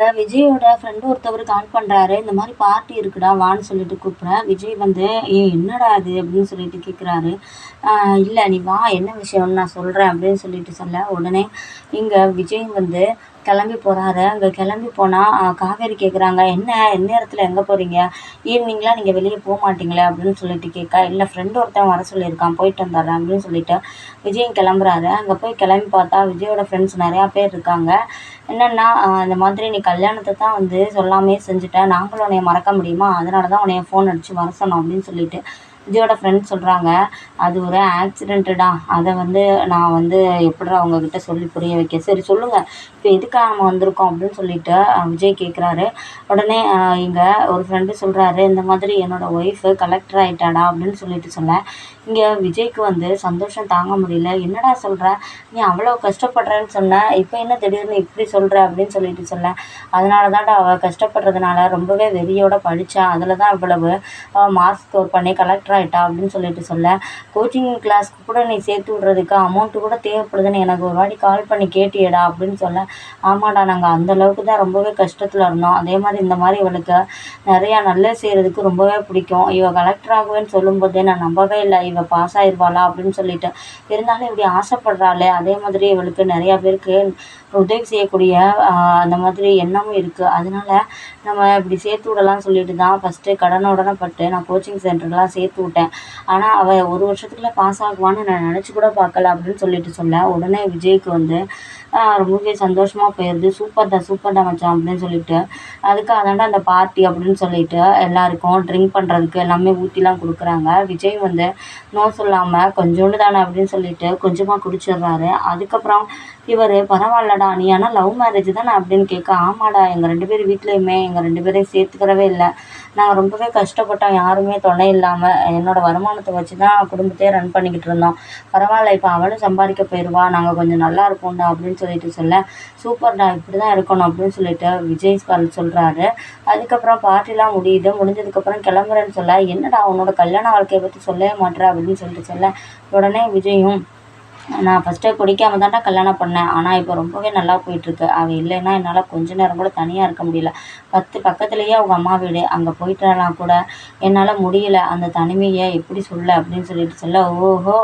விஜயோட ஃப்ரெண்டு ஒருத்தவர் கால் பண்ணுறாரு இந்த மாதிரி பார்ட்டி இருக்குடா வான்னு சொல்லிட்டு கூப்பிட்றேன். விஜய் வந்து ஏ என்னடா அது அப்படின்னு சொல்லிட்டு கேட்குறாரு இல்லை நீ வா என்ன விஷயம்னு நான் சொல்கிறேன் அப்படின்னு சொல்லிட்டு சொல்ல. உடனே இங்கே விஜய் வந்து கிளம்பி போகிறாரு அங்கே கிளம்பி போனால் காவேரி கேட்குறாங்க என்ன? இந்நேரத்தில் எங்கே போகிறீங்க ஈவினிங்லாம் நீங்கள் வெளியே போக மாட்டீங்களே? அப்படின்னு சொல்லிட்டு கேட்க இல்லை ஃப்ரெண்டு ஒருத்தன் வர சொல்லியிருக்கான் போயிட்டு வந்துடுறேன் அப்படின்னு சொல்லிட்டு விஜயும் கிளம்புறாரு. அங்கே போய் கிளம்பி பார்த்தா விஜயோட ஃப்ரெண்ட்ஸ் நிறையா பேர் இருக்காங்க. என்னென்னா இந்த மாதிரி நீ கல்யாணத்தை தான் வந்து சொல்லாமே செஞ்சுட்டேன் நாங்களும் உன்னைய மறக்க முடியுமா? அதனால தான் உன்னைய ஃபோன் அடித்து வர சொன்னோம் அப்படின்னு சொல்லிட்டு விஜயோட ஃப்ரெண்ட் சொல்கிறாங்க அது ஒரு ஆக்சிடென்ட்டுடா அதை வந்து நான் வந்து எப்படிடா அவங்கக்கிட்ட சொல்லி புரிய வைக்க? சரி சொல்லுங்கள் இப்போ எதுக்காக நம்ம வந்திருக்கோம் அப்படின்னு சொல்லிட்டு விஜய் கேட்குறாரு உடனே இங்கே ஒரு ஃப்ரெண்டு சொல்கிறாரு இந்த மாதிரி என்னோடய ஒய்ஃபு கலெக்டர் ஆகிட்டாடா அப்படின்னு சொல்லிட்டு சொல்ல இங்கே விஜய்க்கு வந்து சந்தோஷம் தாங்க முடியல. என்னடா சொல்கிற நீ அவ்வளோ கஷ்டப்படுறேன்னு சொன்ன. இப்போ என்ன திடீர்னு இப்படி சொல்கிற அப்படின்னு சொல்லிட்டு சொல்ல அதனால தான்டா அவள் கஷ்டப்படுறதுனால ரொம்பவே வெறியோட படித்தா அதில் தான் இவ்வளவு மார்க் ஸ்கோர் பண்ணி கலெக்டர் ஆகிட்டா அப்படின்னு சொல்லிட்டு சொல்ல கோச்சிங் கிளாஸ்க்கு கூட நீ சேர்த்து விட்றதுக்கு அமௌண்ட்டு கூட தேவைப்படுதுன்னு எனக்கு ஒரு வாட்டி கால் பண்ணி கேட்டியேடா அப்படின்னு சொல்ல ஆமாடா நாங்கள் அந்த அளவுக்கு தான் ரொம்பவே கஷ்டத்தில் இருந்தோம். அதே மாதிரி இந்த மாதிரி இவளுக்கு நிறையா நல்ல செய்கிறதுக்கு ரொம்பவே பிடிக்கும். இவள் கலெக்டர் ஆகுவேன்னு சொல்லும்போதே நான் நம்பவே இல்லை. இவள் பாஸ் ஆயிடுவாளா அப்படின்னு சொல்லிட்டு. இருந்தாலும் இப்படி ஆசைப்படுறாளே. அதே மாதிரி இவளுக்கு நிறையா பேருக்கு உதவி செய்யக்கூடிய அந்த மாதிரி எண்ணமும் இருக்குது அதனால நம்ம இப்படி சேர்த்து விடலாம்னு சொல்லிட்டு தான் ஃபஸ்ட்டு கடனை உடனே நான் கோச்சிங் சென்டர்லாம் சேர்த்து விட்டேன். ஆனால் அவள் ஒரு வருஷத்துக்குள்ள பாஸ் ஆகுவான்னு நான் நினச்சி கூட பார்க்கல அப்படின்னு சொல்லிட்டு சொல்ல உடனே விஜய்க்கு வந்து ரொம்பவே சந்தோஷமாக போயிடுது சூப்பர்டா சூப்பர்டா மச்சான் அப்படின்னு சொல்லிட்டு அதுக்காக தான்டா அந்த பார்ட்டி அப்படின்னு சொல்லிட்டு எல்லாருக்கும் ட்ரிங்க் பண்ணுறதுக்கு எல்லாமே ஊற்றிலாம் கொடுக்குறாங்க. விஜய் வந்து நோ சொல்லாமல் கொஞ்சோண்டு தானே அப்படின்னு சொல்லிட்டு கொஞ்சமாக குடிச்சிடுறாரு. அதுக்கப்புறம் இவர் பரவாயில்லடா நீ ஆனால் லவ் மேரேஜ் தானே அப்படின்னு கேட்க ஆமாடா எங்கள் ரெண்டு பேர் வீட்லேயுமே எங்கள் ரெண்டு பேரையும் சேர்த்துக்கிறவே இல்லை. நாங்கள் ரொம்பவே கஷ்டப்பட்டோம் யாருமே துணை இல்லாமல் என்னோடய வருமானத்தை வச்சு தான் குடும்பத்தையே ரன் பண்ணிக்கிட்டு இருந்தோம். பரவாயில்ல இப்போ அவளும் சம்பாதிக்க போயிடுவா நாங்கள் கொஞ்சம் நல்லா இருப்போம்டா அப்படின்னு சொல்லிட்டு சொல்ல சூப்பர்டா இப்படி தான் இருக்கணும் அப்படின்னு சொல்லிட்டு விஜய் சொல்கிறாரு அதுக்கப்புறம் பார்ட்டிலாம் முடியுது. முடிஞ்சதுக்கப்புறம் கிளம்புறேன்னு சொல்ல என்னடா உன்னோட கல்யாண வாழ்க்கையை பற்றி சொல்லவே மாட்டேற அப்படின்னு சொல்லிட்டு சொல்ல உடனே விஜயும் நான் ஃபஸ்ட்டே குடிக்காமல் தான்டா கல்யாணம் பண்ணேன். ஆனால் இப்போ ரொம்பவே நல்லா போயிட்டுருக்கு. அவள் இல்லைன்னா என்னால் கொஞ்ச நேரம் கூட தனியாக இருக்க முடியல. பத்து பக்கத்துலேயே அவங்க அம்மா வீடு. அங்கே போயிட்டேன்னா கூட என்னால் முடியல. அந்த தனிமையை எப்படி சொல்ல அப்படின்னு சொல்லிட்டு சொல்ல ஓஹோ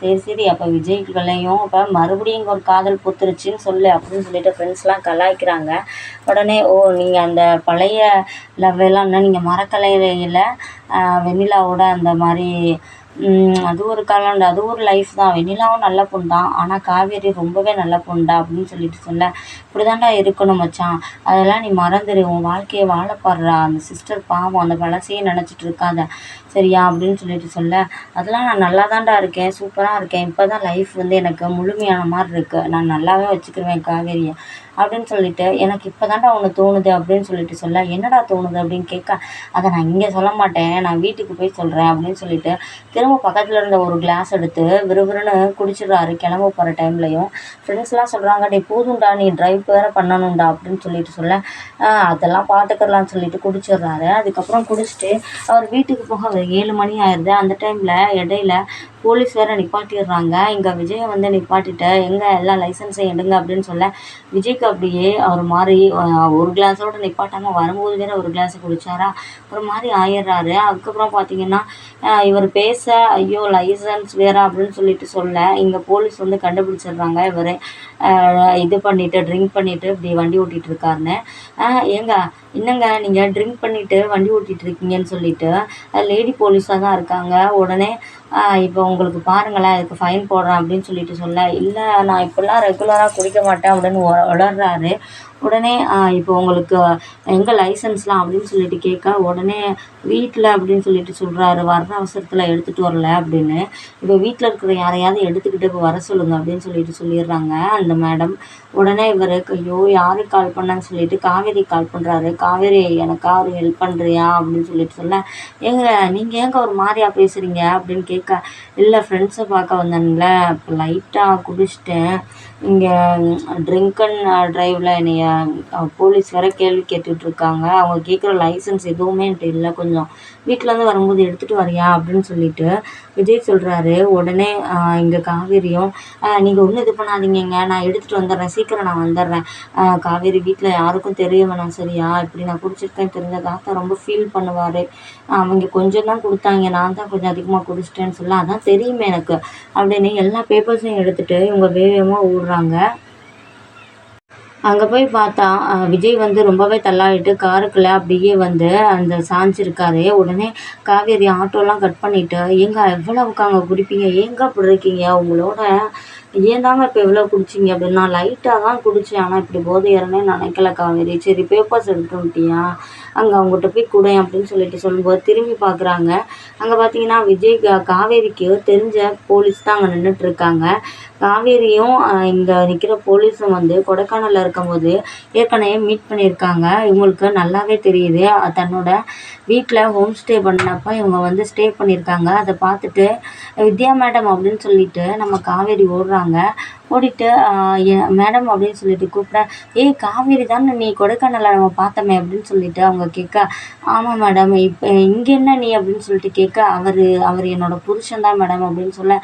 சரி சரி. அப்போ விஜய்களையும் இப்போ மறுபடியும் இங்கே ஒரு காதல் பூத்துருச்சுன்னு சொல்லு அப்படின்னு சொல்லிட்டு ஃப்ரெண்ட்ஸ்லாம் கலாய்க்கிறாங்க. உடனே ஓ நீங்கள் அந்த பழைய லவ் எல்லாம் நீங்கள் மறக்கலையில் வெண்ணிலாவோட அந்த மாதிரி அது ஒரு காலம்டா அது ஒரு லைஃப் தான். வெண்ணிலாவும் நல்ல பொண்ணு தான். ஆனால் காவேரி ரொம்பவே நல்ல பொண்ணுடா அப்படின்னு சொல்லிட்டு சொல்ல. இப்படி தான்டா இருக்கணும் மச்சான். அதெல்லாம் நீ மறந்துடு உன் வாழ்க்கையை வாழப்படுறா அந்த சிஸ்டர் பாவம் அந்த பழசையே நினச்சிட்டு இருக்காத. சரியா? அப்படின்னு சொல்லிட்டு சொல்ல. அதெல்லாம் நான் நல்லா தான்டா இருக்கேன் சூப்பராக இருக்கேன். இப்போ தான் லைஃப் வந்து எனக்கு முழுமையான மாதிரி இருக்குது நான் நல்லாவே வச்சுக்கிருவேன் காவேரியை. அப்படின்னு சொல்லிட்டு எனக்கு இப்போ தான்டா ஒன்று தோணுது அப்படின்னு சொல்லிட்டு சொல்ல என்னடா தோணுது? அப்படின்னு கேட்க அதை நான் இங்கே சொல்ல மாட்டேன். நான் வீட்டுக்கு போய் சொல்கிறேன் அப்படின்னு சொல்லிட்டு திரும்ப பக்கத்தில் இருந்த ஒரு கிளாஸ் எடுத்து விறுவிறுன்னு குடிச்சிடுறாரு கிளம்ப போகிற டைம்லையும் ஃப்ரெண்ட்ஸ்லாம் சொல்கிறாங்க டே போதும்டா நீ ட்ரைவ் வேறு பண்ணணும்டா அப்படின்னு சொல்லிட்டு சொல்ல அதெல்லாம் பார்த்துக்கலான்னு சொல்லிட்டு குடிச்சிடுறாரு. அதுக்கப்புறம் குடிச்சிட்டு அவர் வீட்டுக்கு போக ஏழு மணி ஆயிடுது அந்த டைமில் இடையில போலீஸ் வேறு நிப்பாட்டிடுறாங்க. இங்கே விஜயை வந்து நிப்பாட்டிட்டு எங்கே எல்லா லைசன்ஸையும் எடுங்க அப்படின்னு சொல்ல விஜய்க்கு அப்படியே அவர் மாதிரி ஒரு கிளாஸோட நிப்பாட்டாமல் வரும்போது வேறு ஒரு கிளாஸ் குடிச்சாரா? ஒரு மாதிரி ஆயிடுறாரு. அதுக்கப்புறம் பார்த்தீங்கன்னா இவர் பேச ஐயோ லைசன்ஸ் வேற அப்படின்னு சொல்லிட்டு சொல்ல இங்கே போலீஸ் வந்து கண்டுபிடிச்சிடுறாங்க இவர். இது பண்ணிவிட்டு ட்ரிங்க் பண்ணிவிட்டு இப்படி வண்டி ஓட்டிகிட்டு இருக்காருன்னு. ஏங்க என்னங்க நீங்கள் ட்ரிங்க் பண்ணிவிட்டு வண்டி ஓட்டிகிட்டு இருக்கீங்கன்னு சொல்லிட்டு லேடி போலீஸாக தான் இருக்காங்க. உடனே இப்போ உங்களுக்கு பாருங்களேன் இதுக்கு ஃபைன் போடுறேன் அப்படின்னு சொல்லிட்டு சொல்ல இல்லை நான் இப்படிலாம் ரெகுலராக குடிக்க மாட்டேன் அப்படின்னு உளர்றாரு. உடனே இப்போ உங்களுக்கு எங்கே லைசன்ஸ்லாம் அப்படின்னு சொல்லிட்டு கேட்க உடனே வீட்டில் அப்படின்னு சொல்லிட்டு சொல்கிறாரு வர்ற அவசரத்தில் எடுத்துகிட்டு வரல அப்படின்னு. இப்போ வீட்டில் இருக்கிற யாரையாவது எடுத்துக்கிட்டு இப்போ வர சொல்லுங்கள் அப்படின்னு சொல்லிட்டு சொல்லிடுறாங்க. அந்த மேடம் உடனே இவர் ஐயோ யாருக்கு கால் பண்ணான்னு சொல்லிட்டு காவேரி கால் பண்ணுறாரு காவேரி எனக்கா ஒரு ஹெல்ப் பண்ணுறியா அப்படின்னு சொல்லிட்டு சொல்ல ஏங்க நீங்கள் ஏங்க ஒரு மாதிரியா பேசுகிறீங்க அப்படின்னு கேட்க இல்லை ஃப்ரெண்ட்ஸை பார்க்க வந்தேன்ல. இப்போ லைட்டாக குடிச்சிட்டேன். இங்கே ட்ரிங்க் அண்ட் ட்ரைவில் என்னைய போலீஸ் வேறு கேள்வி கேட்டுகிட்ருக்காங்க அவங்க கேட்குற லைசன்ஸ் எதுவுமே என்கிட்ட இல்லை. கொஞ்சம் வீட்டிலேருந்து வரும்போது எடுத்துகிட்டு வரியா அப்படின்னு சொல்லிட்டு விஜய் சொல்கிறாரு உடனே இங்கே காவேரியும் நீங்கள் ஒன்றும் இது பண்ணாதீங்கங்க. நான் எடுத்துகிட்டு வந்துடுறேன். சீக்கிரம் நான் வந்துடுறேன். காவேரி வீட்டில் யாருக்கும் தெரிய வேணாம். சரியா? இப்படி நான் குடிச்சிருக்கேன் தெரிஞ்ச தாத்தா ரொம்ப ஃபீல் பண்ணுவார். அவங்க கொஞ்சம் தான் கொடுத்தாங்க நான் தான் கொஞ்சம் அதிகமாக குடிச்சிட்டேன்னு சொல்ல அதான் தெரியுமே எனக்கு. அப்படின்னு எல்லா பேப்பர்ஸையும் எடுத்துகிட்டு இவங்க வேகமாக ஓடுறாங்க. அங்கே போய் பார்த்தா விஜய் வந்து ரொம்பவே தள்ளாடிட்டு காருக்குள்ளே அப்படியே வந்து அந்த சாஞ்சிருக்காரு. உடனே காவேரி ஆட்டோலாம் கட் பண்ணிவிட்டு ஏங்க எவ்வளவுக்கு அங்கே குடிப்பீங்க? ஏங்க அப்படி இருக்கீங்க? உங்களோட ஏன் தாங்க இப்போ எவ்வளோ குடிச்சிங்க அப்படின்னா நான் லைட்டாக தான் குடித்தேன் ஆனால் இப்படி போதை ஏறனே நினைக்கல காவேரி. சரி பேப்பர்ஸ் எடுத்து வந்துட்டியா? அங்கே அவங்ககிட்ட போய் கொடு அப்படின்னு சொல்லிட்டு சொல்லும்போது திரும்பி பார்க்குறாங்க அங்கே பார்த்தீங்கன்னா விஜய் காவேரிக்கு தெரிஞ்ச போலீஸ் தான் அங்கே நின்றுட்டுருக்காங்க காவேரியும் இங்கே நிற்கிற போலீஸும் வந்து கொடைக்கானலில் இருக்கும்போது ஏற்கனவே மீட் பண்ணியிருக்காங்க. இவங்களுக்கு நல்லாவே தெரியுது. தன்னோட வீட்டில் ஹோம் ஸ்டே பண்ணப்போ இவங்க வந்து ஸ்டே பண்ணியிருக்காங்க. அதை பார்த்துட்டு வித்யா மேடம் அப்படின்னு சொல்லிட்டு நம்ம காவேரி ஓடுறாங்க. ஓடிட்டு மேடம் அப்படின்னு சொல்லிட்டு கூப்பிட ஏய் காவேரி தானே நீ கொடைக்கானலில் நம்ம பார்த்தோமே அப்படின்னு சொல்லிட்டு அவங்க கேட்க ஆமாம் மேடம் இப்போ இங்கே என்ன நீ? அப்படின்னு சொல்லிட்டு கேட்க அவர் அவர் என்னோடய புருஷன் தான் மேடம் அப்படின்னு சொல்ல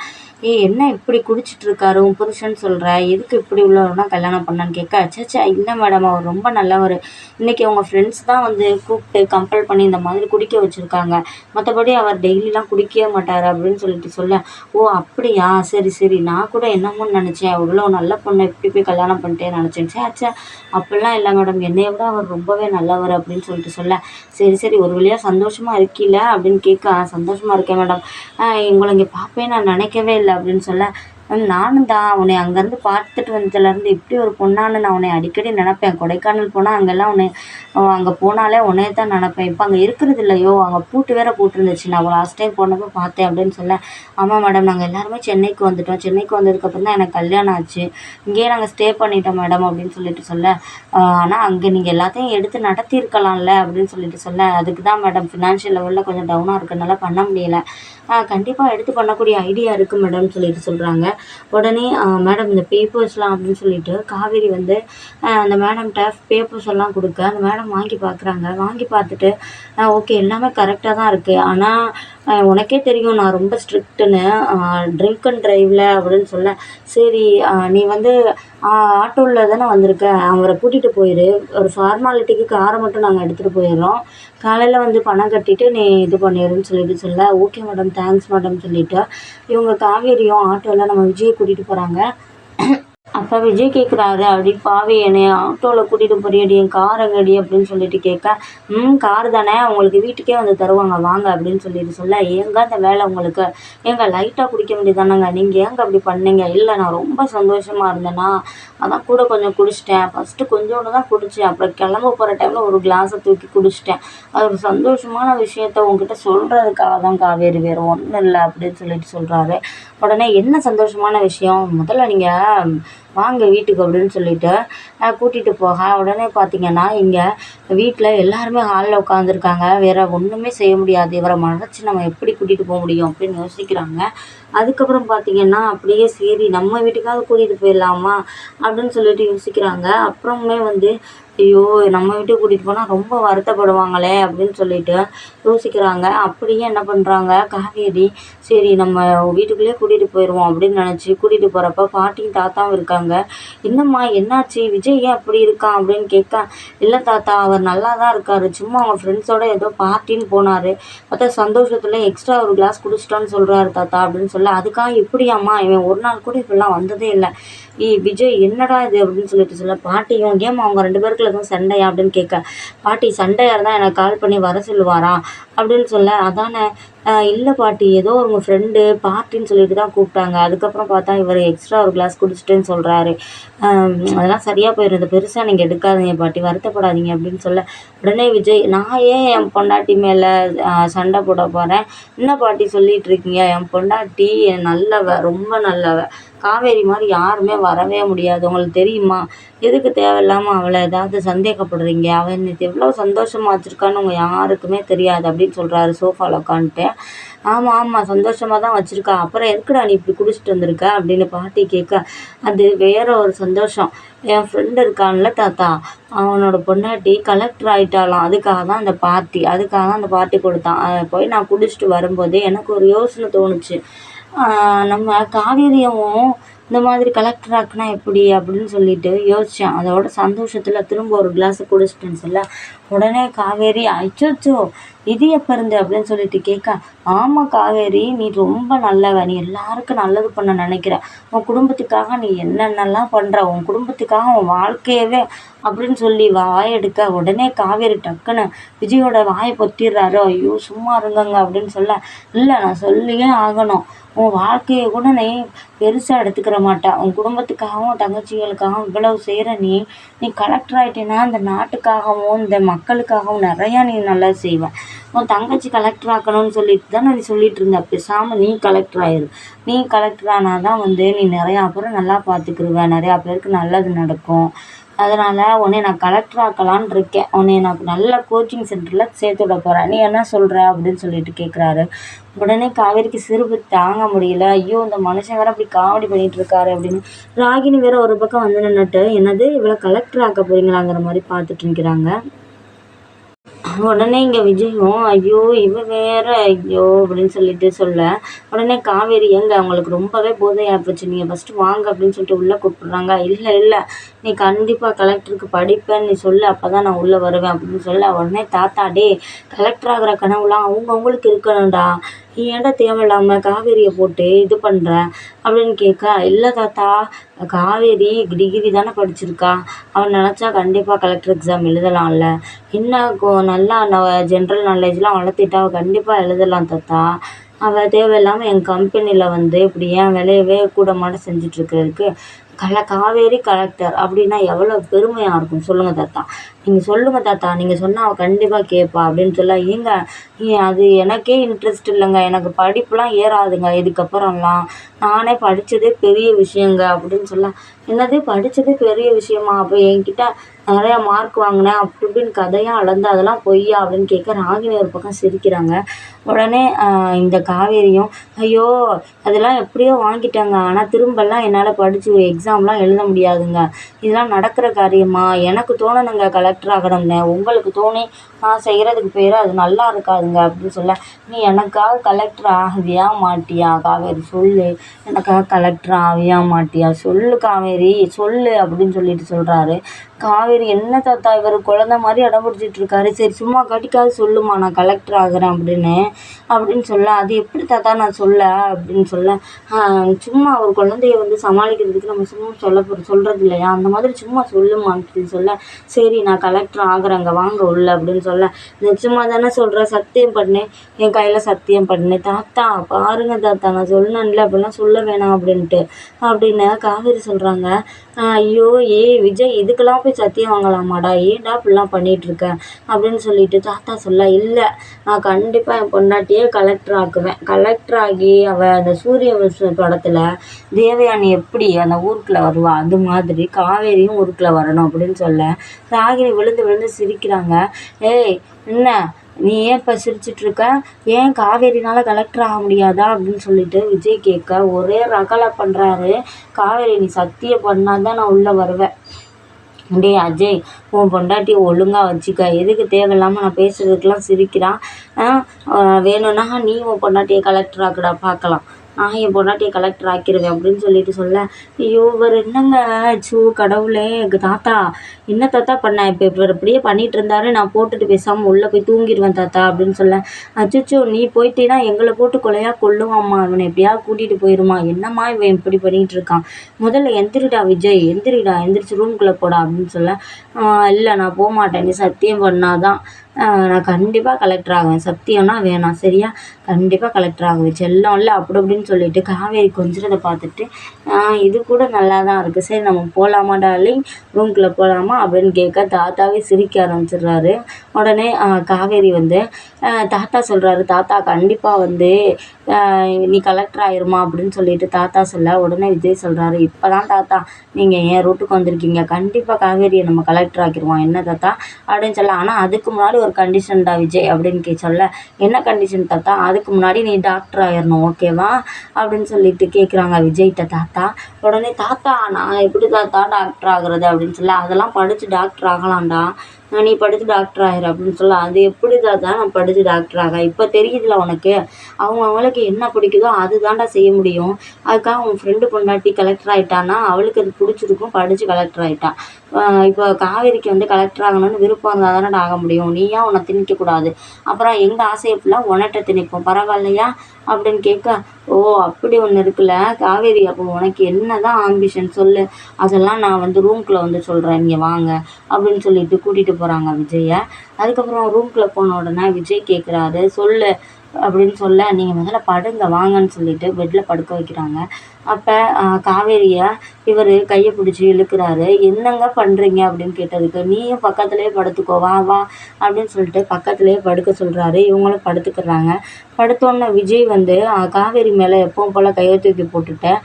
ஏய் என்ன இப்படி குடிச்சிட்டு இருக்காரு? உன் புருஷன் சொல்கிற எதுக்கு இப்படி உள்ளவர்னா கல்யாணம் பண்ணான்னு? கேட்க அச்சச்சா இல்லை மேடம் அவர் ரொம்ப நல்லவர். இன்றைக்கி அவங்க ஃப்ரெண்ட்ஸ் தான் வந்து கூப்பிட்டு கம்பல் பண்ணி இந்த மாதிரி குடிக்க வச்சுருக்காங்க. மற்றபடி அவர் டெய்லிலாம் குடிக்கவே மாட்டார் அப்படின்னு சொல்லிட்டு சொல்ல ஓ அப்படியா? சரி சரி. நான் கூட என்ன என்னமோ நினச்சேன். இவ்வளோ நல்ல பொண்ணை இப்படி போய் கல்யாணம் பண்ணிட்டேன்னு நினச்சேன் சே அச்சா அப்படிலாம் இல்லை மேடம் என்னைய விட அவர் ரொம்பவே நல்லவர் அப்படின்னு சொல்லிட்டு சொல்ல. சரி சரி ஒரு வழியாக சந்தோஷமாக இருக்கீல அப்படின்னு கேட்க சந்தோஷமாக இருக்கேன் மேடம் உங்களை இங்கே பார்ப்பேன் நான் நினைக்கவே இல்லை அப்படின்னு சொல்ல. நானும் தான் உன்னை அங்கேருந்து பார்த்துட்டு வந்ததுலேருந்து இப்படி ஒரு பொண்ணான்னு நான் உன்னை அடிக்கடி நினப்பேன். கொடைக்கானல் போனால் அங்கெல்லாம் உன்னை அங்கே போனாலே உன்னைய தான் நினப்பேன். இப்போ அங்கே இருக்கிறது இல்லையோ அங்கே பூட்டு வேற போட்டுருந்துச்சு. நான் லாஸ்ட் டைம் போனப்போ பார்த்தேன் அப்படின்னு சொல்ல ஆமாம் மேடம் நாங்கள் எல்லாருமே சென்னைக்கு வந்துட்டோம். சென்னைக்கு வந்ததுக்கப்புறம் தான் எனக்கு கல்யாணம் ஆச்சு. இங்கேயே நாங்கள் ஸ்டே பண்ணிட்டோம் மேடம் அப்படின்னு சொல்லிட்டு சொல்ல ஆனால் அங்கே நீங்கள் எல்லாத்தையும் எடுத்து நடத்தியிருக்கலாம்ல அப்படின்னு சொல்லிட்டு சொல்ல அதுக்கு தான் மேடம் ஃபினான்ஷியல் லெவலில் கொஞ்சம் டவுனாக இருக்கிறதுனால பண்ண முடியலை. கண்டிப்பாக எடுத்து பண்ணக்கூடிய ஐடியா இருக்குது மேடம்னு சொல்லிட்டு சொல்கிறாங்க உடனே மேடம் இந்த பேப்பர்ஸ்லாம் அப்படின்னு சொல்லிட்டு காவேரி வந்து அந்த மேடம்கிட்ட பேப்பர்ஸ் எல்லாம் கொடுக்க அந்த மேடம் வாங்கி பார்க்குறாங்க வாங்கி பார்த்துட்டு ஓகே எல்லாமே கரெக்டாக தான் இருக்குது ஆனால் உனக்கே தெரியும் நான் ரொம்ப ஸ்ட்ரிக்ட்டுன்னு ட்ரிங்க் அண்ட் ட்ரைவில் அப்படின்னு சொல்ல. சரி நீ வந்து ஆட்டோவில் தானே வந்திருக்க. அவரை கூட்டிகிட்டு போயிரு. ஒரு ஃபார்மாலிட்டிக்கு காரை மட்டும் நாங்கள் எடுத்துகிட்டு போயிடுறோம். காலையில் வந்து பணம் கட்டிட்டு நீ இது பண்ணிடுன்னு சொல்லிட்டு சொல்ல. ஓகே மேடம் தேங்க்ஸ் மேடம் சொல்லிவிட்டு இவங்க காவேரியும் ஆட்டோவில் நம்ம விஜயை கூட்டிகிட்டு போகிறாங்க அப்போ விஜய் கேட்குறாரு அப்படி பாவி என்னை ஆட்டோவில் கூட்டிகிட்டு போறியடி என் கார் எங்கடி? அப்படின்னு சொல்லிட்டு கேட்க ம் கார் தானே உங்களுக்கு வீட்டுக்கே வந்து தருவாங்க வாங்க அப்படின்னு சொல்லிட்டு சொல்ல ஏங்க அந்த வேலை உங்களுக்கு? ஏங்க லைட்டாக குடிக்க வேண்டியதானங்க? நீங்கள் ஏங்க அப்படி பண்ணீங்க? இல்லை நான் ரொம்ப சந்தோஷமாக இருந்தேன்னா அதான் கூட கொஞ்சம் குடிச்சிட்டேன். ஃபஸ்ட்டு கொஞ்சோண்டு தான் குடித்தேன் அப்புறம் கிளம்ப போகிற டைமில் ஒரு கிளாஸை தூக்கி குடிச்சிட்டேன். அது ஒரு சந்தோஷமான விஷயத்த உங்ககிட்ட சொல்கிறதுக்காக தான் காவேரி வேறு ஒன்றும் இல்லை அப்படின்னு சொல்லிட்டு சொல்கிறாரு உடனே என்ன சந்தோஷமான விஷயம்? முதல்ல நீங்கள் வாங்க வீட்டுக்கு அப்படின்னு சொல்லிட்டு கூட்டிகிட்டு போக. உடனே பார்த்தீங்கன்னா இங்கே வீட்டில் எல்லாருமே ஹாலில் உட்காந்துருக்காங்க வேறு ஒன்றுமே செய்ய முடியாது. இவரை மறைச்சி நம்ம எப்படி கூட்டிகிட்டு போக முடியும் அப்படின்னு யோசிக்கிறாங்க. அதுக்கப்புறம் பார்த்தீங்கன்னா அப்படியே சரி நம்ம வீட்டுக்காவது கூட்டிகிட்டு போயிடலாமா அப்படின்னு சொல்லிட்டு யோசிக்கிறாங்க. அப்புறமே வந்து ஐயோ நம்ம வீட்டுக்கு கூட்டிகிட்டு போனால் ரொம்ப வருத்தப்படுவாங்களே அப்படின்னு சொல்லிட்டு யோசிக்கிறாங்க. அப்படியே என்ன பண்ணுறாங்க காவேரி சரி நம்ம வீட்டுக்குள்ளேயே கூட்டிகிட்டு போயிடுவோம் அப்படின்னு நினச்சி கூட்டிகிட்டு போகிறப்ப பாட்டியும் தாத்தாவும் இருக்காங்க. என்னம்மா என்னாச்சு? விஜய் ஏன் அப்படி இருக்கான் அப்படின்னு கேட்க இல்லை தாத்தா அவர் நல்லா தான் இருக்கார். சும்மா அவங்க ஃப்ரெண்ட்ஸோட ஏதோ பார்ட்டின்னு போனார். பார்த்தா சந்தோஷத்தில் எக்ஸ்ட்ரா ஒரு கிளாஸ் குடிச்சிட்டான்னு சொல்கிறாரு தாத்தா அப்படின்னு சொல்ல அதுக்காக இப்படியாம்மா இவன் ஒரு நாள் கூட இப்படிலாம் வந்ததே இல்லை. ஏய் விஜய் என்னடா இது அப்படின்னு சொல்லிட்டு சொல்ல பாட்டியும் ஏம்மா அவங்க ரெண்டு பேருக்குள்ள எதுவும் சண்டையா? அப்படின்னு கேட்க பாட்டி சண்டையாக இருந்தால் எனக்கு கால் பண்ணி வர சொல்லுவாராம். அப்படின்னு சொல்ல அதானே? இல்லை பாட்டி ஏதோ உங்கள் ஃப்ரெண்டு பார்ட்டின்னு சொல்லிட்டு தான் கூப்பிட்டாங்க. அதுக்கப்புறம் பார்த்தா இவர் எக்ஸ்ட்ரா ஒரு கிளாஸ் குடிச்சிட்டேன்னு சொல்கிறாரு அதெல்லாம் சரியாக போயிடும் இது பெருசாக நீங்கள் எடுக்காதீங்க பாட்டி. வருத்தப்படாதீங்க அப்படின்னு சொல்ல உடனே விஜய் நான் ஏன் என் பொண்டாட்டி மேலே சண்டை போட போகிறேன் என்ன பாட்டி சொல்லிகிட்டு இருக்கீங்க? என் பொண்டாட்டி நல்லவ ரொம்ப நல்லவ. காவேரி மாதிரி யாருமே வரவே முடியாது. உங்களுக்கு தெரியுமா? எதுக்கு தேவையில்லாமல் அவளை ஏதாவது சந்தேகப்படுறீங்க? அவள் இன்னைக்கு எவ்வளோ சந்தோஷமாக வச்சுருக்கான்னு உங்கள் யாருக்குமே தெரியாது. அப்படின்னு அப்படின்னு சொல்கிறாரு சோஃபாவில் உட்காந்துட்டு ஆமாம் ஆமாம் சந்தோஷமாக தான் வச்சுருக்கா. அப்புறம் எதுக்குடா நீ இப்படி குடிச்சிட்டு வந்திருக்க? அப்படின்னு பாட்டி கேட்க அது வேற ஒரு சந்தோஷம். என் ஃப்ரெண்டு இருக்கான்ல தாத்தா அவனோட பொண்டாட்டி கலெக்டர் ஆகிட்டாலாம் அதுக்காக தான் அந்த பார்ட்டி அதுக்காக தான் அந்த பார்ட்டி கொடுத்தான். அதை போய் நான் குடிச்சிட்டு வரும்போது எனக்கு ஒரு யோசனை தோணுச்சு. நம்ம காவேரியவும் இந்த மாதிரி கலெக்டர் ஆக்குனா எப்படி அப்படின்னு சொல்லிட்டு யோசித்தேன் அதோட சந்தோஷத்தில் திரும்ப ஒரு கிளாஸ் குடிச்சிட்டேன்னு சொல்ல உடனே காவேரி அச்சோச்சோ இது எப்போ இருந்து அப்படின்னு சொல்லிட்டு கேட்க ஆமாம் காவேரி நீ ரொம்ப நல்லவ நீ எல்லாருக்கும் நல்லது பண்ண நினைக்கிற. உன் குடும்பத்துக்காக நீ என்னென்னலாம் பண்ணுற உன் குடும்பத்துக்காக உன் வாழ்க்கையவே அப்படின்னு சொல்லி வாயெடுக்க உடனே காவேரி டக்குன்னு விஜயோட வாயை பொத்திடுறாரு. ஐயோ சும்மா இருங்கங்க அப்படின்னு சொல்ல இல்லை நான் சொல்லியே ஆகணும். உன் வாழ்க்கையை கூட நீ பெருசாக எடுத்துக்கிற மாட்டா. உன் குடும்பத்துக்காகவும் தங்கச்சிகளுக்காகவும் இவ்வளவு செய்கிற நீ நீ கலெக்டர் ஆகிட்டேன்னா இந்த நாட்டுக்காகவும் இந்த மக்களுக்காகவும் நிறையா நீ நல்லா செய்வேன் உன் தங்கச்சி கலெக்டர் ஆக்கணும்னு சொல்லிட்டு தான் நீ சொல்லிட்டு இருந்த. பேசாமல் நீ கலெக்டர் ஆயிரு. நீ கலெக்டர் ஆனால் தான் வந்து நீ நிறையா பேரை நல்லா பார்த்துக்கிருவ. நிறையா பேருக்கு நல்லது நடக்கும். அதனால் உன்னை நான் கலெக்டர் ஆக்கலான் இருக்கேன். உன்னை நான் நல்ல கோச்சிங் சென்டரில் சேர்த்து விட போகிறேன் நீ என்ன சொல்கிற அப்படின்னு சொல்லிட்டு கேட்குறாரு உடனே காவேரிக்கு சிரிப்பு தாங்க முடியல. ஐயோ இந்த மனுஷன் வேற அப்படி காமெடி பண்ணிட்டு இருக்காரு அப்படின்னு. ராகினி வேற ஒரு பக்கம் வந்து நின்றுட்டு என்னது இவ்வளோ கலெக்டர் ஆக்க போறீங்களாங்கிற மாதிரி பார்த்துட்டு நிற்கிறாங்க உடனே இங்கே விஜயும் ஐயோ இவ வேற ஐயோ அப்படின்னு சொல்லிட்டு சொல்ல. உடனே காவேரி எங்க அவங்களுக்கு ரொம்பவே போதையாக போச்சு நீங்கள் ஃபஸ்ட்டு வாங்க அப்படின்னு சொல்லிட்டு உள்ளே கூப்பிட்றாங்க. இல்லை இல்லை நீ கண்டிப்பாக கலெக்டருக்கு படிப்பேன்னு நீ சொல்லு அப்போ தான் நான் உள்ளே வருவேன் அப்படின்னு சொல்ல. உடனே தாத்தா டே கலெக்டர் ஆகிற கனவுலாம் அவங்கவுங்களுக்கு இருக்கணும்டா. நீ ஏன்டா தேவையில்லாமல் காவேரியை போட்டு இது பண்ணுற அப்படின்னு கேட்க இல்லை தாத்தா காவேரி டிகிரி தானே படிச்சிருக்கா. அவன் நினச்சா கண்டிப்பாக கலெக்டர் எக்ஸாம் எழுதலாம்ல. என்ன நல்லா ஜென்ரல் நாலேஜ்லாம் வளர்த்திட்டா அவள் கண்டிப்பாக எழுதலாம் தாத்தா. அவள் தேவையில்லாமல் என் கம்பெனியில் வந்து இப்படி ஏன் வேலையவே கூட மாட செஞ்சிட்ருக்கிறதுக்கு கல காவேரி கலெக்டர் அப்படின்னா எவ்வளோ பெருமையாக இருக்கும் சொல்லுங்கள் தாத்தா. நீங்கள் சொல்லுங்கள் தாத்தா நீங்கள் சொன்னால் அவள் கண்டிப்பாக கேட்பா அப்படின்னு சொல்ல ஏங்க அது எனக்கே இன்ட்ரெஸ்ட் இல்லைங்க எனக்கு படிப்புலாம் ஏறாதுங்க இதுக்கப்புறம்லாம். நானே படித்ததே பெரிய விஷயங்க அப்படின்னு சொல்ல என்னது படித்ததே பெரிய விஷயமா? அப்போ என்கிட்ட நிறையா மார்க் வாங்கினேன் அப்படி இப்படின்னு கதையாக அளந்து அதெல்லாம் பொய்யா அப்படின்னு கேட்க ராகினி ஒரு பக்கம் சிரிக்கிறாங்க. உடனே இந்த காவேரியும் ஐயோ அதெல்லாம் எப்படியோ வாங்கிட்டேங்க. ஆனால் திரும்பலாம் என்னால் படித்து எக்ஸாம்லாம் எழுத முடியாதுங்க. இதெல்லாம் நடக்கிற காரியமா? எனக்கு தோணணுங்க கலெக்டர் ஆகணும்னு. உங்களுக்கு தோணி நான் செய்கிறதுக்கு பேர் அது நல்லா இருக்காதுங்க. அப்படின்னு சொல்ல நீ எனக்காக கலெக்டர் ஆகுவியா மாட்டியா? காவேரி சொல்லு. எனக்காக கலெக்டர் ஆவியா மாட்டியா? சொல்லு காவேரி சொல்லு. அப்படின்னு சொல்லிட்டு சொல்கிறாரு காவேரி என்ன தாத்தா இவர் குழந்த மாதிரி அடம் பிடிச்சிட்டு இருக்காரு சரி சும்மா கட்டிக்காது சொல்லுமா நான் கலெக்டர் ஆகிறேன் அப்படின்னு. அப்படின்னு சொல்ல அது எப்படி தாத்தா நான் சொல்ல? அப்படின்னு சொல்ல சும்மா ஒரு குழந்தைய வந்து சமாளிக்கிறதுக்கு நம்ம சும்மா சொல்ல சொல்கிறது இல்லையா? அந்த மாதிரி சும்மா சொல்லுமா? அப்படின்னு சொல்ல சரி நான் கலெக்டர் ஆகிறேங்க வாங்க உள்ள அப்படின்னு சொல்ல நிச்சயமாக தானே சொல்கிறேன் சத்தியம் பண்ணு. என் கையில் சத்தியம் பண்ணு. தாத்தா பாருங்க தாத்தா நான் சொன்னேன்ல அப்படிலாம் சொல்ல வேணாம் அப்படின்ட்டு. அப்படின்னு காவேரி சொல்கிறாங்க ஐயோ ஏ விஜய் இதுக்கெல்லாம் போய் சத்தியம் வாங்கலாமாடா? ஏன்டா இப்படிலாம் பண்ணிகிட்ருக்க அப்படின்னு சொல்லிட்டு தாத்தா சொல்ல இல்லை நான் கண்டிப்பாக என் பொண்டாட்டியே கலெக்டர் ஆக்குவேன். கலெக்டர் ஆகி அவள் அந்த சூரிய படத்தில் தேவயானி எப்படி அந்த ஊருக்குள்ளே வருவா? அது மாதிரி காவேரியும் ஊருக்குள்ளே வரணும் அப்படின்னு சொல்ல. ராகினி விழுந்து விழுந்து சிரிக்கிறாங்க. ஏய் என்ன? நீ ஏன் இப்போ சிரிச்சிட்ருக்க? ஏன் காவேரினால கலெக்டர் ஆக முடியாதா? அப்படின்னு சொல்லிட்டு விஜய் கேட்க ஒரே ரகலை பண்ணுறாரு காவேரி நீ சத்தியம் பண்ணால் தான் நான் உள்ளே வருவேன். டேய் அஜய் உன் பொண்டாட்டியை ஒழுங்காக வச்சுக்க. எதுக்கு தேவையில்லாமல் நான் பேசுகிறதுக்கெலாம் சிரிக்கிறான்? வேணும்னா நீ உன் பொண்டாட்டியை கலெக்டர் ஆக்குடா பார்க்கலாம். நான் என் பொண்டாட்டியை கலெக்டர் ஆக்கிடுவேன் அப்படின்னு சொல்லிட்டு சொல்ல ஐயோ இவர் என்னங்க? சூ கடவுளே எங்கள் தாத்தா என்ன தாத்தா பண்ண? இப்போ இவர் இப்படியே பண்ணிகிட்டு இருந்தாரு நான் போட்டுட்டு பேசாமல் உள்ளே போய் தூங்கிடுவேன் தாத்தா அப்படின்னு சொல்ல. அச்சோ நீ போயிட்டேன்னா எங்களை போட்டு கொலையாக கொல்லுவாம்மா இவனை எப்படியாவது கூட்டிகிட்டு போயிடுமா என்னம்மா இவன் இப்படி பண்ணிகிட்டு இருக்கான்? முதல்ல எந்திரிடா விஜய் எந்திரிடா எந்திரிச்சு ரூம்குள்ளே போடா அப்படின்னு சொல்ல. இல்லை நான் போக மாட்டேன் நீ சத்தியம் பண்ணாதான். நான் கண்டிப்பாக கலெக்டர் ஆகுவேன் சத்தியம்னா வேணாம் சரியா? கண்டிப்பாக கலெக்டர் ஆகுவேன். செல்லம் இல்லை அப்படி அப்படின்னு சொல்லிட்டு காவேரி கொஞ்சிறதை பார்த்துட்டு இது கூட நல்லா தான் இருக்குது சரி நம்ம போகலாமா டார்லிங் ரூம்குள்ளே போகலாமா அப்படின்னு கேட்க தாத்தாவே சிரிக்க ஆரம்பிச்சிடுறாரு. உடனே காவேரி வந்து தாத்தா சொல்கிறாரு தாத்தா கண்டிப்பாக வந்து நீ கலெக்டர் ஆயிருமா? அப்படின்னு சொல்லிட்டு தாத்தா சொல்ல உடனே விஜய் சொல்கிறாரு இப்போ தான் தாத்தா நீங்கள் என் ரூட்டுக்கு வந்திருக்கீங்க? கண்டிப்பாக காவேரியை நம்ம கலெக்டர் ஆக்கிடுவோம். என்ன தாத்தா? அப்படின்னு சொல்ல ஆனால் அதுக்கு முன்னாடி ஒரு கண்டிஷன்டா விஜய் அப்படின்னு கே சொல்ல என்ன கண்டிஷன் தாத்தா? அதுக்கு முன்னாடி நீ டாக்டர் ஆயிடணும் ஓகேவா அப்படின்னு சொல்லிட்டு கேட்குறாங்க விஜய்கிட்ட தாத்தா. உடனே தாத்தா நான் எப்படி தாத்தா டாக்டர் ஆகுறது? அப்படின்னு சொல்ல அதெல்லாம் படித்து டாக்டர் ஆகலாம்டா. நீ படித்து டாக்டர் ஆயிரு அப்படின்னு சொல்லலாம் அது எப்படி தாத்தா நான் படித்து டாக்டர் ஆக? இப்போ தெரியுதுல உனக்கு. அவங்க அவங்களுக்கு என்ன பிடிக்குதோ அது தான்டா செய்ய முடியும். அதுக்காக உன் ஃப்ரெண்டு பொண்டாட்டி கலெக்டர் ஆகிட்டான்னா அவளுக்கு அது பிடிச்சிருக்கும் படித்து கலெக்டர் ஆகிட்டா இப்போ காவேரிக்கு வந்து கலெக்டர் ஆகணும்னு விருப்பம் இருந்தால் தானே ஆக முடியும். நீயா உன்னை திணிக்கக்கூடாது அப்புறம் எங்கள் ஆசையை ஃபுல்லாக உனட்ட திணிப்போம். பரவாயில்லையா? அப்படின்னு கேட்க ஓ அப்படி ஒன்று இருக்குல்ல. காவேரி அப்போ உனக்கு என்ன தான் ஆம்பிஷன் சொல்லு? அதெல்லாம் நான் வந்து ரூம்குள்ளே வந்து சொல்கிறேன் நீங்கள் வாங்க. அப்படின்னு சொல்லிட்டு கூட்டிகிட்டு போகிறாங்க விஜயை அதுக்கப்புறம் ரூம்குள்ளே போன உடனே விஜய் கேட்குறாரு சொல்லு அப்படின்னு சொல்ல நீங்கள் முதல்ல படுங்க வாங்கன்னு சொல்லிட்டு பெட்டில் படுக்க வைக்கிறாங்க. அப்போ காவேரியை இவர் கையை பிடிச்சி இழுக்கிறாரு. என்னங்க பண்ணுறீங்க அப்படின்னு கேட்டதுக்கு நீயும் பக்கத்துலேயே படுத்துக்கோ வா வா அப்படின்னு சொல்லிட்டு பக்கத்துலேயே படுக்க சொல்கிறாரு இவங்களும் படுத்துக்கிறாங்க. படுத்தோன்னே விஜய் வந்து காவேரி மேலே எப்பவும் போல் கையை தூக்கி போட்டுட்டேன்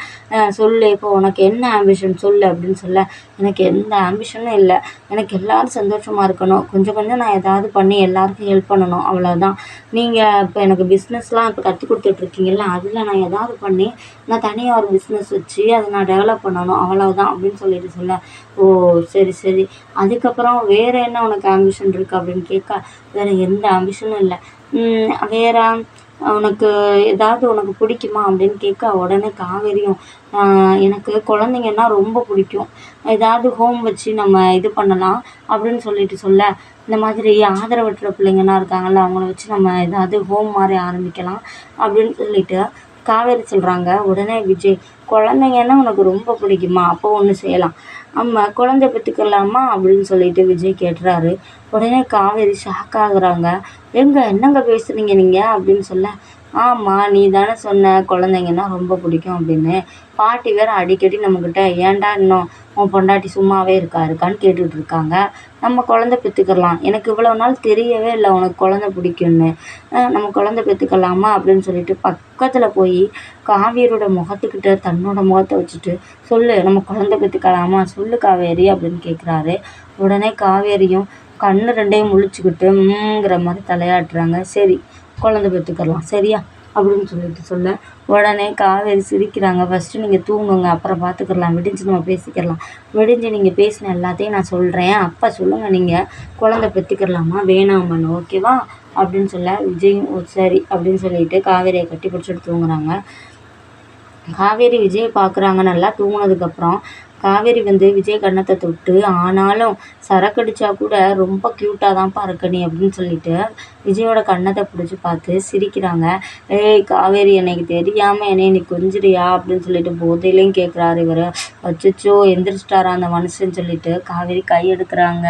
சொல்லு இப்போ உனக்கு என்ன ஆம்பிஷன் சொல்லு அப்படின்னு சொல்ல எனக்கு எந்த ஆம்பிஷனும் இல்லை. எனக்கு எல்லோரும் சந்தோஷமாக இருக்கணும். கொஞ்சம் கொஞ்சம் நான் ஏதாவது பண்ணி எல்லாருக்கும் ஹெல்ப் பண்ணணும். அவ்வளோதான் நீங்கள் இப்போ எனக்கு பிஸ்னஸ்லாம் இப்போ கற்றுக் கொடுத்துட்ருக்கீங்கல்ல அதில் நான் ஏதாவது பண்ணி நான் தனியாக ஒரு பிஸ்னஸ் வச்சு அதை நான் டெவலப் பண்ணணும் அவ்வளோதான் அப்படின்னு சொல்லிட்டு சொல்ல ஓ சரி சரி. அதுக்கப்புறம் வேறு என்ன உனக்கு ஆம்பிஷன் இருக்குது அப்படின்னு கேட்க வேறு எந்த ஆம்பிஷனும் இல்லை. வேறு உனக்கு ஏதாவது உனக்கு பிடிக்குமா அப்படின்னு கேட்க உடனே காவேரியும் எனக்கு குழந்தைங்கன்னா ரொம்ப பிடிக்கும். ஏதாவது ஹோம் வச்சு நம்ம இது பண்ணலாம் அப்படின்னு சொல்லிட்டு சொல்ல இந்த மாதிரி ஆதரவற்ற பிள்ளைங்கன்னா இருக்காங்கல்ல அவங்கள வச்சு நம்ம ஏதாவது ஹோம் மாதிரி ஆரம்பிக்கலாம் அப்படின்னு சொல்லிட்டு காவேரி சொல்கிறாங்க உடனே விஜய் குழந்தைங்கன்னா உனக்கு ரொம்ப பிடிக்குமா? அப்போ ஒன்று செய்யலாம். நம்ம குழந்தை பெற்றுக்கலாமா அப்படின்னு சொல்லிட்டு விஜய் கேட்டுறாரு. உடனே காவேரி ஷாக் ஆகுறாங்க. எங்க என்னங்க பேசுகிறீங்க நீங்கள் அப்படின்னு சொல்ல ஆமாம் நீ தானே சொன்ன குழந்தைங்கன்னா ரொம்ப பிடிக்கும் அப்படின்னு. பாட்டி வேறு அடிக்கடி நம்மக்கிட்ட ஏன்டா இன்னும் உன் பொண்டாட்டி சும்மாவே இருக்கா? இருக்கான்னு கேட்டுட்டு இருக்காங்க. நம்ம குழந்த பெற்றுக்கலாம் எனக்கு இவ்வளோ நாள் தெரியவே இல்லை உனக்கு குழந்த பிடிக்கும்னு. நம்ம குழந்த பெற்றுக்கலாமா அப்படின்னு சொல்லிட்டு பக்கத்தில் போய் காவேரியோட முகத்துக்கிட்ட தன்னோட முகத்தை வச்சுட்டு சொல்லு நம்ம குழந்த பெற்றுக்கலாமா சொல்லு காவேரி அப்படின்னு கேட்குறாரு உடனே காவேரியும் கண்ணு ரெண்டையும் முழிச்சுக்கிட்டு ம்ங்கிற மாதிரி தலையாட்டுறாங்க. சரி குழந்த பெற்றுக்கலாம் சரியா? அப்படின்னு சொல்லிட்டு சொல்ல உடனே காவேரி சிரிக்கிறாங்க. ஃபஸ்ட்டு நீங்கள் தூங்குங்க அப்புறம் பார்த்துக்கலாம் விடிஞ்சு நம்ம பேசிக்கிடலாம் விடிஞ்சு நீங்கள் பேசின எல்லாத்தையும் நான் சொல்கிறேன் அப்போ சொல்லுங்கள் நீங்கள் குழந்த பெற்றுக்கிடலாமா வேணாமான்னு ஓகேவா அப்படின்னு சொல்ல விஜயும் சரி அப்படின்னு சொல்லிட்டு காவேரியை கட்டி பிடிச்சிட்டு தூங்குறாங்க. காவேரி விஜய் பார்க்குறாங்க நல்லா தூங்கினதுக்கப்புறம் காவேரி வந்து விஜய் கன்னத்தை தொட்டு ஆனாலும் சரக்கடிச்சா கூட ரொம்ப க்யூட்டாக தான்ப்பா இருக்க நீ அப்படின்னு சொல்லிட்டு விஜயோட கண்ணத்தை பிடிச்சி பார்த்து சிரிக்கிறாங்க. ஏய் காவேரி எனக்கு தெரியாமல் என்னை நீ கொஞ்சிரியா அப்படின்னு சொல்லிட்டு போதையிலையும் கேட்குறாரு இவர். அச்சோ எந்திரிச்சிட்டாரா அந்த மனுஷன் சொல்லிட்டு காவேரி கை எடுக்கிறாங்க.